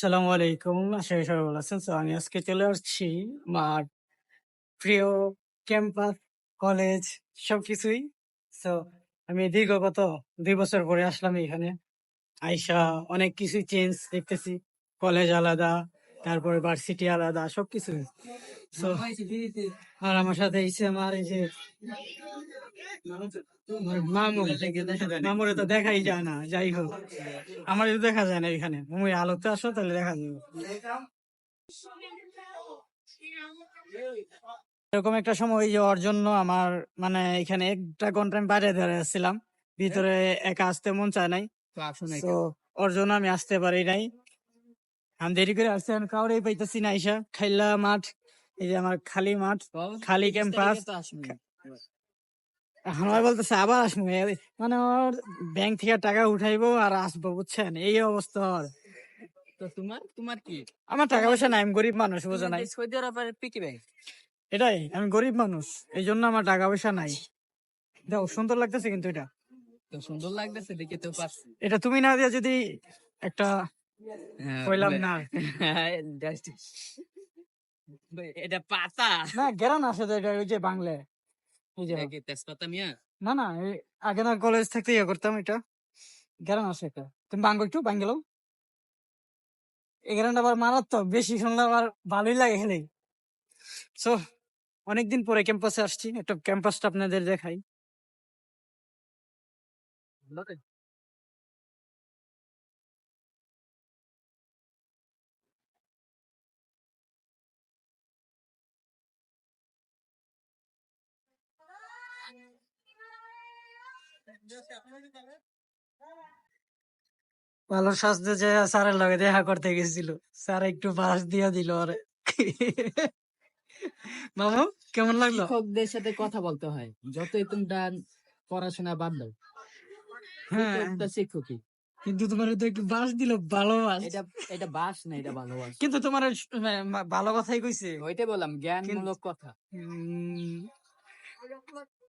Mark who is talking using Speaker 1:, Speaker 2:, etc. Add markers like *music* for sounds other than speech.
Speaker 1: আসসালামু আলাইকুম। আশা করি সবাই ভালো আছেন। তো আমি আজকে চলে আসছি আমার প্রিয় ক্যাম্পাস, কলেজ, সবকিছুই। তো আমি দীর্ঘ গত দুই বছর পরে আসলাম এখানে। আইসা অনেক কিছুই চেঞ্জ দেখতেছি। কলেজ আলাদা তারপরে ভার্সিটি আলাদা সবকিছু। আর আমার সাথে এসে আমার এই যে মামু মামুরে তো দেখাই যায় না যাই হোক। আমার দেখা যায় না এখানে। মুই আলোতে আসো তাহলে দেখা যাবে। এরকম একটা সময় যে ওর জন্য আমার মানে এখানে একটা ঘণ্টা আমি বাইরে দাঁড়িয়েছিলাম ভিতরে একা আসতে মন চায় নাই। ওর জন্য আমি আসতে পারি নাই। আমি দেরি করে আসছি আমি কাউরে পাইতেছি না আইসা। খাইলা মাঠ এই যে আমার খালি মাঠ খালি ক্যাম্পাস আমার বলতেছে আবার আসব। মানে ওর ব্যাংক থেকে টাকা উঠাইবো আর আসব বুঝছেন? এই অবস্থা ওর
Speaker 2: তো তোমার তোমার কি?
Speaker 1: আমার টাকা পয়সা নাই আমি গরিব মানুষ বোঝা নাই।
Speaker 2: সৌদি আরবের পিকি ব্যাংক
Speaker 1: এটাই আমি গরিব মানুষ এই জন্য আমার টাকা পয়সা নাই। দেখো সুন্দর লাগতেছে কিন্তু এটা।
Speaker 2: তো সুন্দর লাগতেছে দেখে তো পারছি।
Speaker 1: এটা তুমি না দিয়ে যদি একটা কইলাম না। *laughs*
Speaker 2: এটা পাতা।
Speaker 1: না গেরান আসে তো এটা ওই যে বাংলা এই যে
Speaker 2: এটা কি তেজপাতা মিয়া?
Speaker 1: না না আগে না কলেজ থাকতে ইয়ে করতাম এটা। গেরান আসে এটা। তুমি বাঙ্গো একটু বাঙ্গেলো আবার মারাত্মক বেশি শুনলে ভালোই লাগে খেলে। সো অনেকদিন পরে ক্যাম্পাসে আসছি একটা ক্যাম্পাসটা আপনাদের দেখাই। ভালো সাজতে যে স্যারের লগে দেখা করতে গেছিল। স্যার একটু বাস দিয়ে দিল আরে। মামু কেমন লাগল?
Speaker 2: শিক্ষকদের সাথে কথা বলতে হয়। যতই তোমরা পড়াশোনা বাদ দাও।
Speaker 1: হ্যাঁ।
Speaker 2: শিক্ষকই।
Speaker 1: কিন্তু তোমার তো একটু বাস দিল ভালো বাস
Speaker 2: এটা এটা বাস না এটা ভালোবাসা
Speaker 1: কিন্তু তোমার ভালো কথাই কইছে।
Speaker 2: ওইটাই বললাম জ্ঞানমূলক কথা।